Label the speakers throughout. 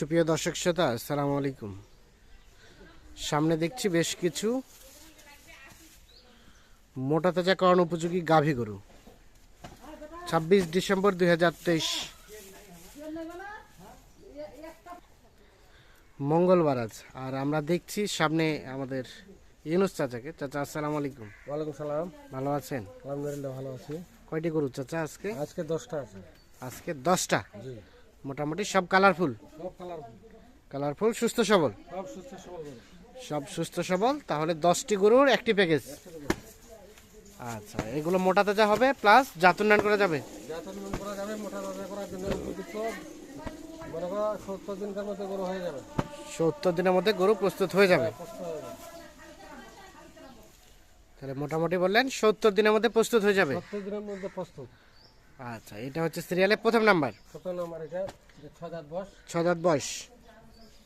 Speaker 1: সুপ্রিয় দর্শক শ্রোতা আসসালামু আলাইকুম। সামনে দেখছি বেশ কিছু মোটা তাজাকরণ উপযোগী গাভী গরু। ছাব্বিশ ডিসেম্বর দুই হাজার তেইশ। মঙ্গলবার আজ। আর আমরা দেখছি সামনে আমাদের ইউনুস চাচাকে। চাচা আসসালামু আলাইকুম।
Speaker 2: ওয়ালাইকুম সালাম।
Speaker 1: ভালো আছেন?
Speaker 2: আলহামদুলিল্লাহ ভালো আছি।
Speaker 1: কয়টি গরু চাচা আজকে?
Speaker 2: আজকে দশটা আছে।
Speaker 1: আজকে দশটা?
Speaker 2: জি।
Speaker 1: মোটামুটি সব কালারফুল।
Speaker 2: সব
Speaker 1: কালারফুল। সুস্থ সবল।
Speaker 2: সব সুস্থ সবল
Speaker 1: সব সুস্থ সবল তাহলে দশটি গরুর একটি প্যাকেজ। আচ্ছা এগুলো মোটা তাজা হবে প্লাস জাত উন্নয়ন করা যাবে।
Speaker 2: যাতে নিয়ম করা যাবে মোটা তাজা করার জন্য উপযুক্ত। মনে করো সত্তর দিনকার মধ্যে গরু হয়ে যাবে।
Speaker 1: সত্তর দিনের মধ্যে গরু প্রস্তুত হয়ে যাবে।
Speaker 2: হয়ে যাবে।
Speaker 1: তাহলে মোটামুটি বললেন সত্তর দিনের মধ্যে প্রস্তুত হয়ে যাবে।
Speaker 2: সত্তর দিনের মধ্যে প্রস্তুত।
Speaker 1: আচ্ছা এটা হচ্ছে সিরিয়ালের প্রথম নাম্বার
Speaker 2: সত্তর নম্বর এটা যে ছয় দাঁত বস।
Speaker 1: ছয় দাঁত বয়স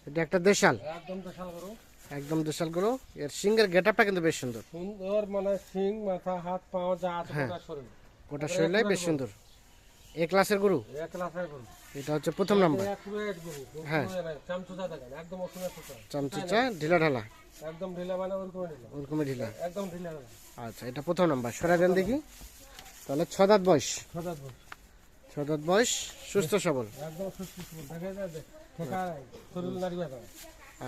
Speaker 1: এটা একটা দেশাল।
Speaker 2: একদম দেশাল গরু।
Speaker 1: একদম দেশাল গরু। এর সিঙ্গের গেট আপটা কিন্তু বেশ সুন্দর।
Speaker 2: সুন্দর মানে শিং মাথা হাত পা যা আছে গোটা শরীর।
Speaker 1: ওটা শরীরে বেশ সুন্দর। এ ক্লাসের গরু?
Speaker 2: এক লাখের গরু।
Speaker 1: এটা হচ্ছে প্রথম নাম্বার হ্যাঁ।
Speaker 2: চামচুচা দেখেন একদম চুচা
Speaker 1: চামচিচা ঢিলা ঢালা।
Speaker 2: একদম ঢিলা মানে ওরকম ঢিলা।
Speaker 1: ওরকমই ঢিলা।
Speaker 2: একদম ঢিলা।
Speaker 1: আচ্ছা এটা প্রথম নাম্বার সরাই দেন দেখি। তাহলে ছ দাঁত বয়স।
Speaker 2: ছয়
Speaker 1: ছ দাঁত বয়স সুস্থ সবল।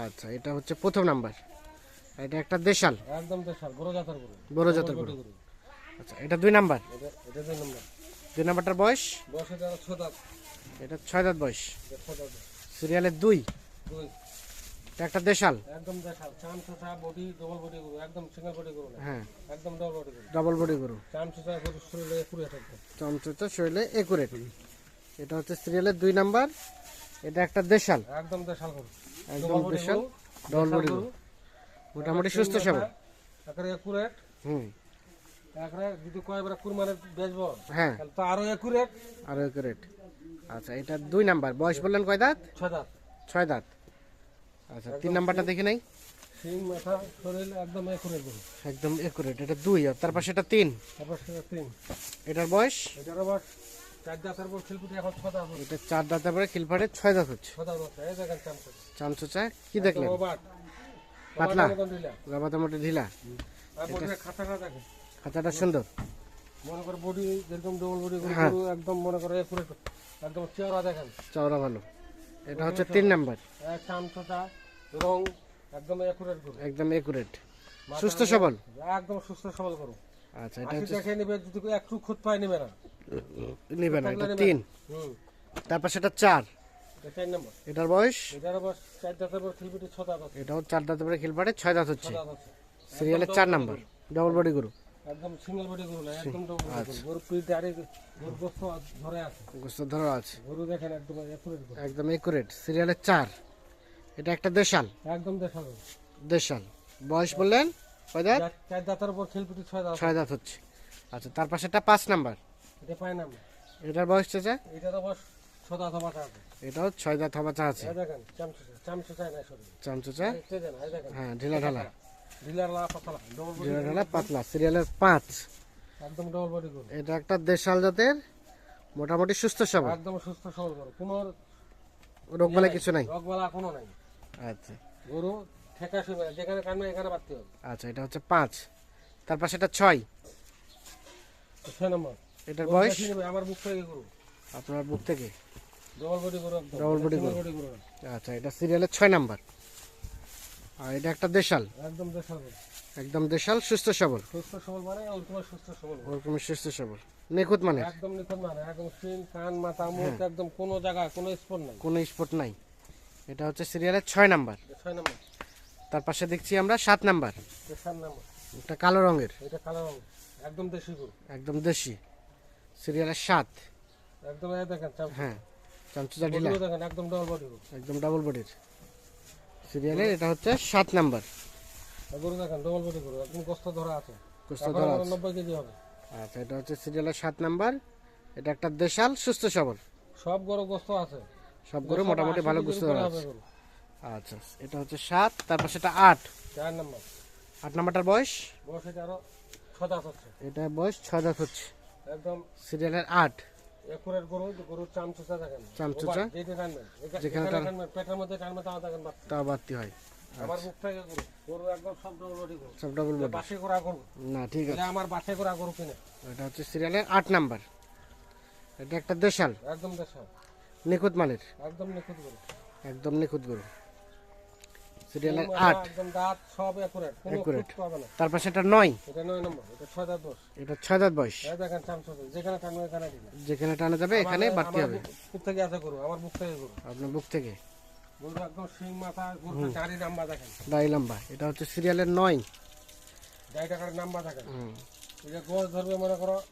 Speaker 1: আচ্ছা এটা হচ্ছে প্রথম নাম্বার। এটা একটা দেশাল।
Speaker 2: একদম দেশাল বড় জাতের গরু।
Speaker 1: বড় জাতের গরু। আচ্ছা এটা দুই নাম্বার।
Speaker 2: এটা দুই নম্বর।
Speaker 1: দুই নাম্বারটার বয়স?
Speaker 2: বয়স এটা ছ দাঁত।
Speaker 1: এটা ছয় দাঁত বয়স। সিরিয়ালের দুই।
Speaker 2: দুই।
Speaker 1: এটা একটা দেশাল?
Speaker 2: একদম দেশাল। চাম চোষা বডি ডবল বডি গরু একদম সিঙ্গেল বডি গরু না।
Speaker 1: হ্যাঁ।
Speaker 2: একদম ডবল বডি গরু।
Speaker 1: ডবল বডি গরু।
Speaker 2: চাম চোষা গরু শরীরে পুড়ে থাকবে
Speaker 1: চমচটা শরীরে একুরেট এটা হচ্ছে সিরিয়ালের দুই নাম্বার। এটা একটা দেশাল।
Speaker 2: একদম দেশাল গরু।
Speaker 1: একদম দেশাল ডবল বডি গরু। মোটামুটি সুস্থ সবল।
Speaker 2: একরে একুরেট
Speaker 1: হুম।
Speaker 2: একরে যদি কয়বার কুরমানে বেচবো
Speaker 1: হ্যাঁ।
Speaker 2: তাহলে তো আরও একুরেট
Speaker 1: আর একুরেট আচ্ছা এটা দুই নাম্বার। বয়স বললেন কয় দাঁত?
Speaker 2: ছয় দাঁত।
Speaker 1: ছয় দাঁত। আচ্ছা তিন নাম্বারটা দেখে নেই?
Speaker 2: শিং মাথা শরীর একদম একুরেট
Speaker 1: একদম একুরেট এটা দুই আর তার পাশে এটা তিন।
Speaker 2: তারপর সেটা তিন।
Speaker 1: এটার বয়স?
Speaker 2: এটার আবার চার দাঁতের পর শিল্পীটি এখন ছ দাঁত
Speaker 1: এটা চার দাঁতের পরে খিলফাটে ছয় দাঁত হচ্ছে।
Speaker 2: ছ দাঁত হচ্ছে এই দেখেন চাম চোষা
Speaker 1: কি দেখলেন?
Speaker 2: ওবাট
Speaker 1: পাতলা?
Speaker 2: ওবাটের
Speaker 1: গাবাতে মোটে ঢিলা।
Speaker 2: খাতাটা দেখেন।
Speaker 1: খাঁচাটা সুন্দর।
Speaker 2: মনে করে বডি যেরকম ডবল বডি
Speaker 1: হ্যাঁ।
Speaker 2: একদম মনে করে একুরেট একদম দেখেন।
Speaker 1: চওড়া ভালো। এটা হচ্ছে তিন নাম্বার।
Speaker 2: চাম চোষা রং একদম একুরেট গরু
Speaker 1: একদম একুরেট সুস্থ সবল?
Speaker 2: একদম সুস্থ সবল গরু
Speaker 1: আচ্ছা এটা হচ্ছে
Speaker 2: দেখে নিবে যদি একটু খুঁত পায় নিবে না।
Speaker 1: নিবে না এটা তিন।
Speaker 2: হুম।
Speaker 1: তারপর সেটা চার।
Speaker 2: এটা চার নম্বর।
Speaker 1: এটার বয়স?
Speaker 2: এটার বয়স চার দাঁতের পর খিলপিটি ছ দাঁত
Speaker 1: এটাও চার দাঁতের পরে খিলফাটে ছয় দাঁত হচ্ছে। সিরিয়ালের চার নাম্বার। ডবল বডি গরু
Speaker 2: একদম সিঙ্গেল বডি গরু না একদম ডবল গরু। গরু পিঠ গরু গোস্ত ধরে আছে।
Speaker 1: গোস্ত ধরো আছে।
Speaker 2: গরু দেখেন একদম একুরেট
Speaker 1: একদম একুরেট সিরিয়ালের চার। এটা একটা দেশাল।
Speaker 2: একদম গরু।
Speaker 1: দেশাল। বয়স বললেন? কয় দাঁত?
Speaker 2: চার- দাঁতের উপর খিলপিটি ছয় দাঁত।
Speaker 1: ছয় দাঁত হচ্ছে। আচ্ছা তার পাশে একটা পাঁচ নাম্বার।
Speaker 2: এটা পায় না আমরা
Speaker 1: এটার বয়স চাচা?
Speaker 2: এটার আবার ছ দাঁত বাটা আছে।
Speaker 1: এটাও ছয় দাঁত হওয়া চা আছে।
Speaker 2: দেখেন চামচা চামচা চায় না শরীর
Speaker 1: চামচোচা হ্যাঁ ঢিলা ঢালা।
Speaker 2: পাতলা ডবল বডি
Speaker 1: সিরিয়ালের পাঁচ।
Speaker 2: একদম ডবল বডি গরু
Speaker 1: এটা একটা দেশাল জাতের মোটামুটি সুস্থ সবল।
Speaker 2: একদম সুস্থ সবল গরু। কোনো
Speaker 1: রোগ বলে কিছু নাই।
Speaker 2: রোগবালা কোনো নাই।
Speaker 1: আচ্ছা।
Speaker 2: গরু ঠেকা যেখানে এখানে বাড়তে হবে।
Speaker 1: আচ্ছা এটা হচ্ছে পাঁচ। তার পাশে এটা ছয়।
Speaker 2: ছয় নম্বর।
Speaker 1: এটার বয়স?
Speaker 2: আমার মুখ থেকে গরু।
Speaker 1: আপনার বুক থেকে?
Speaker 2: ডবল বডি গরু
Speaker 1: body
Speaker 2: Single
Speaker 1: গরু। আচ্ছা এটা সিরিয়ালের ছয় নাম্বার। আর এটা একটা দেশাল।
Speaker 2: একদম দেশাল।
Speaker 1: একদম দেশাল সুস্থ সবল।
Speaker 2: সুস্থ সবল মানে ওরকম সুস্থ সবল।
Speaker 1: ওরকম সুস্থ সবল। নিখুঁত মানে
Speaker 2: একদম নিখুঁত মানে একদম সিন কান মাথা মুখ
Speaker 1: হ্যাঁ।
Speaker 2: একদম কোনো জায়গায় কোনো স্পট নাই।
Speaker 1: কোনো স্পট নাই। এটা হচ্ছে সিরিয়ালের ছয় নাম্বার।
Speaker 2: এটা ছয় নম্বর।
Speaker 1: তার পাশে দেখছি আমরা সাত নাম্বার।
Speaker 2: এটা সাত নম্বর।
Speaker 1: একটা কালো রঙের।
Speaker 2: এটা কালো রঙ একদম দেশি
Speaker 1: একদম দেশি। সিরিয়ালের সাত।
Speaker 2: একদম দেখেন
Speaker 1: হ্যাঁ চামচুচা ঢিলা
Speaker 2: দেখেন একদম ডবল বডি গরু।
Speaker 1: একদম ডাবল বডির সিরিয়ালের এটা হচ্ছে সাত নাম্বার।
Speaker 2: গরু দেখেন ডবল বডি গরু একদম গোস্ত ধরা আছে।
Speaker 1: কুস্ত ধরা আছে।
Speaker 2: কেজি হবে।
Speaker 1: আচ্ছা এটা হচ্ছে সিরিয়ালের সাত নাম্বার। এটা একটা দেশাল সুস্থ সবল।
Speaker 2: সব গরু গোস্ত আছে।
Speaker 1: সব গরু মোটামুটি ভালো ধরা আছে। আচ্ছা এটা হচ্ছে সাত তারপর সেটা আট।
Speaker 2: চার নম্বর।
Speaker 1: আট নাম্বারটার বয়স?
Speaker 2: বয়স এটা আরও ছ দাঁত হচ্ছে।
Speaker 1: এটা বয়স ছয় দাঁত হচ্ছে।
Speaker 2: একদম
Speaker 1: সিরিয়ালের আট।
Speaker 2: একুরের গরু গরুর চামচুচা দেখেন।
Speaker 1: চামচুচা?
Speaker 2: ওবার টানবেন
Speaker 1: যেখানে
Speaker 2: টানবেন, পেটের মধ্যে টানবে তাও দেখেন
Speaker 1: তা বাড়তি হয়।
Speaker 2: আমার মুখ গরু গরু একদম সব ডবলটি গরু।
Speaker 1: সব ডবল বডি
Speaker 2: বাসে করা গরু।
Speaker 1: না ঠিক আছে।
Speaker 2: এটা আমার বাসে করা গরু কিনে।
Speaker 1: এটা হচ্ছে সিরিয়ালের নাম্বার। এটা একটা দেশাল।
Speaker 2: একদম দেশা
Speaker 1: নিখুঁত মানের।
Speaker 2: একদম নিখুঁত গরু।
Speaker 1: একদম নিখুঁত গরু। আট।
Speaker 2: একদম দাঁত সব একুরেট কোনো
Speaker 1: Accurate।
Speaker 2: খুঁত পাবে না।
Speaker 1: তার পাশে এটা নয়।
Speaker 2: এটা নয় নম্বর এটা ছয় দাঁত দোষ
Speaker 1: এটা ছয় দাঁত বয়স।
Speaker 2: দেখেন যেখানে টানবে এখানে
Speaker 1: যেখানে টানা যাবে এখানে বাড়তি হবে।
Speaker 2: বুক- থেকে আমার বুক থেকে
Speaker 1: আপনার বুক থেকে।
Speaker 2: একদম শিং মাথা গরুটা গাড়ি নাম্বা দেখেন।
Speaker 1: দাড়ি লম্বা এটা হচ্ছে সিরিয়ালের নয়।
Speaker 2: টাকার দেখেন। এটা গোস ধরবে মনে করো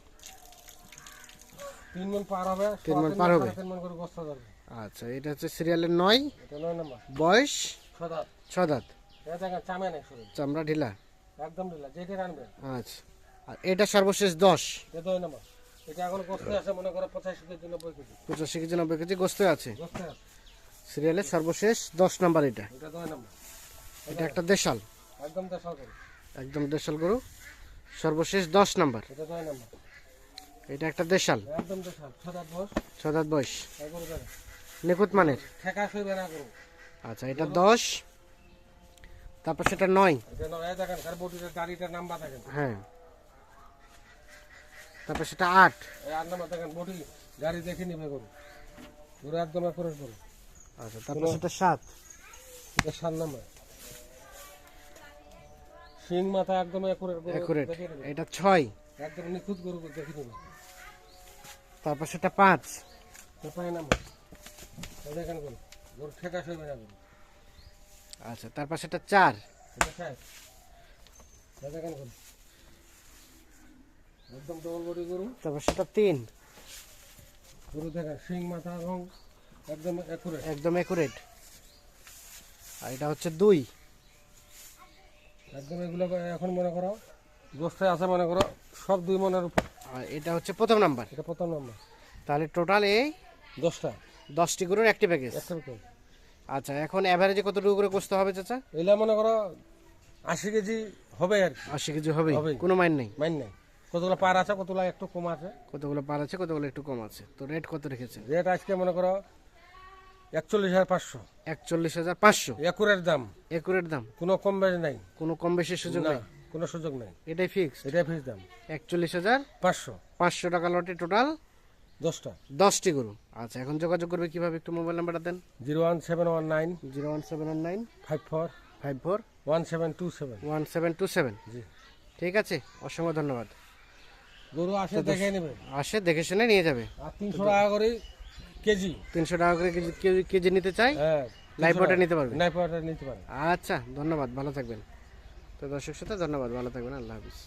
Speaker 2: তিন মন পার হবে
Speaker 1: তিন পার হবে।
Speaker 2: তিন মন করে ধরবে।
Speaker 1: আচ্ছা এটা হচ্ছে সিরিয়ালের নয়।
Speaker 2: এটা নয় নম্বর।
Speaker 1: বয়স?
Speaker 2: ছয় দাঁত।
Speaker 1: ছ দাঁত? চামড়া ঢিলা?
Speaker 2: একদম ঢিলা যেটা আনবে।
Speaker 1: আচ্ছা। আর এটা সর্বশেষ দশ?
Speaker 2: এটা নয় নম্বর। এটা এখন গোস্ত আছে মনে করো পঁচাশি কেজি নব্বই কেজি।
Speaker 1: পঁচাশি কেজি নব্বই কেজি গোস্ত আছে? সিরিয়ালের সর্বশেষ দশ নাম্বার এটা।
Speaker 2: এটা নয় নম্বর।
Speaker 1: এটা একটা দেশাল।
Speaker 2: একদম দেশা গরু।
Speaker 1: একদম দেশাল গরু। সর্বশেষ দশ নাম্বার।
Speaker 2: এটা নয় নম্বর।
Speaker 1: এটা একটা দেশাল।
Speaker 2: একদম দেশা ছয় দাঁত বস
Speaker 1: বয়স। নিখুঁত মানের।
Speaker 2: ঠেকা শুইবে না গরু।
Speaker 1: আচ্ছা এটা দশ। তারপর সেটা নয়। হ্যাঁ। তারপর সেটা আট।
Speaker 2: গাড়ি দেখে নিবে গরু। গরু একদম করে
Speaker 1: আচ্ছা তারপর সেটা সাত।
Speaker 2: এটা সাত নম্বর। শিং মাথা একদম একুরেট গরু
Speaker 1: একুরেট।
Speaker 2: দেখে নিবে।
Speaker 1: এটা ছয়।
Speaker 2: একদম নিখুঁত গরু দেখে নিবে।
Speaker 1: তারপর সেটা পাঁচ।
Speaker 2: নাম্বার। দেখেন গরু গরু ঠেকা না গরু।
Speaker 1: আচ্ছা সেটা চার।
Speaker 2: এটা এই একদম ডবল বডি গরু।
Speaker 1: তারপর সেটা তিন।
Speaker 2: গরু দেখেন শিং মাথা এবং একদম
Speaker 1: একদম আর এটা হচ্ছে দুই।
Speaker 2: একদম এগুলো এখন মনে করো আছে মনে করো সব দুই মনের উপর।
Speaker 1: আর এটা হচ্ছে প্রথম নাম্বার।
Speaker 2: এটা প্রথম নম্বর।
Speaker 1: তাহলে টোটাল এই
Speaker 2: দশটা।
Speaker 1: দশটি গরুর একটি প্যাকেজ
Speaker 2: একটা বিকেল
Speaker 1: আচ্ছা এখন অ্যাভারেজে কতটুকু করে কষতে হবে চাচা?
Speaker 2: এগুলা মনে করো আশি কেজি হবে আর
Speaker 1: আশি কেজি হবে? কোনো মাইন নেই?
Speaker 2: মাইন নেই। কতগুলো পার আছে কতগুলো একটু কম আছে?
Speaker 1: কতগুলো পার আছে কতগুলো একটু কম আছে? তো রেট কত রেখেছে
Speaker 2: রেট আজকে মনে করো একচল্লিশ হাজার পাঁচশো।
Speaker 1: একচল্লিশ হাজার পাঁচশো?
Speaker 2: একুরের দাম।
Speaker 1: একুরেট দাম?
Speaker 2: কোনো কম বেশি নাই।
Speaker 1: কোনো কম বেশি সুযোগ নেই?
Speaker 2: কোনো সুযোগ নাই।
Speaker 1: এটাই ফিক্স
Speaker 2: এটাই ফিস দাম।
Speaker 1: একচল্লিশ হাজার
Speaker 2: পাঁচশো।
Speaker 1: পাঁচশো টাকা লটে টোটাল
Speaker 2: দশটা।
Speaker 1: দশটি গরু। আচ্ছা এখন যোগাযোগ করবে কীভাবে? একটু মোবাইল নাম্বারটা দেন।
Speaker 2: Zero one seven one nine.
Speaker 1: Zero one seven one nine.
Speaker 2: Five four.
Speaker 1: Five four.
Speaker 2: One seven two seven.
Speaker 1: One seven two seven.
Speaker 2: জি।
Speaker 1: ঠিক আছে অসংখ্য ধন্যবাদ।
Speaker 2: গরু আসে দেখে নেবে।
Speaker 1: আসে দেখে শুনে নিয়ে যাবে।
Speaker 2: আর তিনশো টাকা করে কেজি।
Speaker 1: তিনশো টাকা করে কেজি কেজি কেজি নিতে চাই?
Speaker 2: হ্যাঁ
Speaker 1: ওয়াটার নিতে পারবে?
Speaker 2: লাইফ ওয়াটার নিতে পারে
Speaker 1: আচ্ছা ধন্যবাদ ভালো থাকবেন। তো দর্শক সাথে ধন্যবাদ ভালো থাকবেন আল্লাহ হাফিজ।